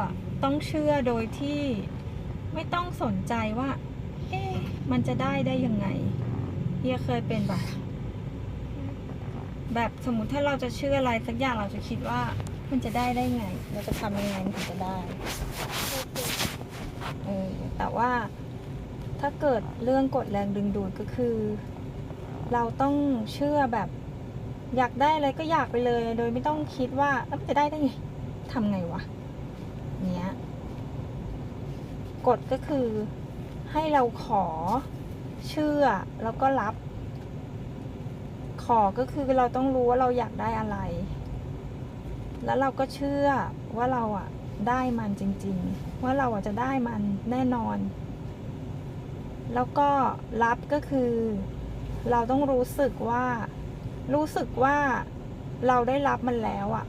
อะต้องเชื่อโดยที่ไม่ต้องสนใจว่า เอ๊ะมันจะได้ได้ยังไงเฮียเคยเป็นปะแบบสมมุติถ้าเราจะเชื่ออะไรสักอย่างเราจะคิดว่ามันจะได้ได้ไง เราจะทำยังไงมันถึงจะได้เออแต่ว่าถ้าเกิดเรื่องกฎแรงดึงดูดก็คือ เราต้องเชื่อแบบ อยากได้อะไรก็อยากไปเลย โดยไม่ต้องคิดว่าแล้วมันจะได้ได้ไงทำไงวะเนี้ยกฎก็คือให้เราขอเชื่อแล้วก็รับ ขอก็คือเราต้องรู้ว่าเราอยากได้อะไร แล้วเราก็เชื่อว่าเราอะได้มันจริง ๆ ว่าเราอะจะได้มันแน่นอน แล้วก็รับก็คือ เราต้องรู้สึกว่า รู้สึกว่าเราได้รับมันแล้วอะ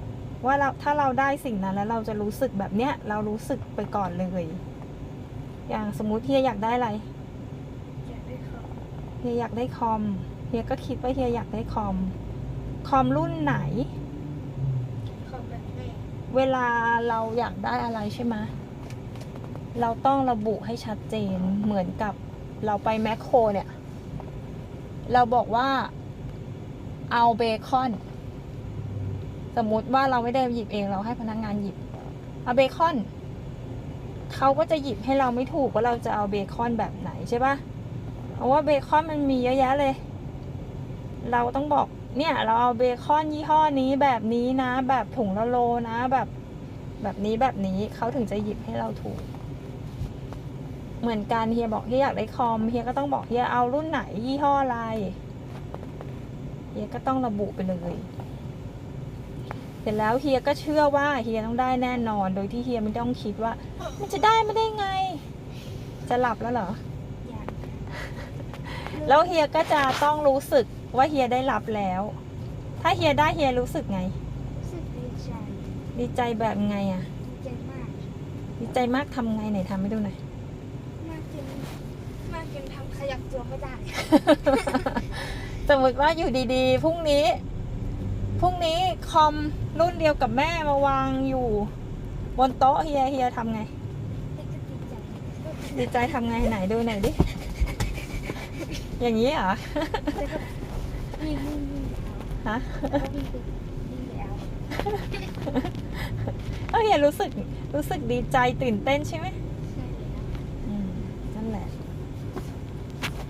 ว่าเราถ้าเราได้สิ่งนั้นแล้วเราจะรู้สึกแบบเนี้ย เรารู้สึกไปก่อนเลย อย่างสมมุติเฮียอยากได้อะไรอยากได้ของเฮียอยากได้คอมเฮียก็คิดว่าเฮียอยากได้คอม คอมรุ่นไหนของแบบแม่เวลาเราอยากได้อะไรใช่ไหมเราต้องระบุให้ชัดเจนเหมือนกับเราไปแมคโครเนี่ย เราบอกว่าเอาเบคอน สมมุติว่าเราไม่ได้หยิบเองเราให้พนักงานหยิบเอาเบคอนเขาก็จะหยิบให้เราไม่ถูกว่าเราจะเอาเบคอนแบบไหนใช่ปะเพราะว่าเบคอนมันมีเยอะแยะเลย เราต้องบอกเนี่ย เราเอาเบคอนยี่ห้อนี้แบบนี้นะ แบบถุงละโลนะแบบแบบนี้แบบนี้เขาถึงจะหยิบให้เราถูก เหมือนกันเฮียบอกเฮียอยากได้คอมเฮียก็ต้องบอกเฮียเอารุ่นไหนยี่ห้ออะไรเฮียก็ต้องระบุไปเลย สร็จแล้วเฮียก็เชื่อว่าเฮียต้องได้แน่นอน โดยที่เฮียไม่ต้องคิดว่า มันจะได้ไม่ได้ไง จะหลับแล้วเหรออยากแล้วเฮียก็จะต้องรู้สึกว่าเฮียได้รับแล้ว ถ้าเฮียได้เฮียรู้สึกไง รู้สึกดีใจ ดีใจแบบไงอะดีใจมาก ดีใจมากทำไงไหนทำให้ดูหน่อย มากจนมากจนทำขยับตัวไม่ได้ สมมติว่าอยู่ดีๆพรุ่งนี้ พรุ่งนี้คอมรุ่นเดียวกับแม่มาวางอยู่ บนโต๊ะเฮียเฮียทำไงดีใจดีใจทำไงไหนดูหน่อยดิ อย่างนี้เหรอ ฮะเออเฮียรู้สึกรู้สึกดีใจตื่นเต้นใช่ไหม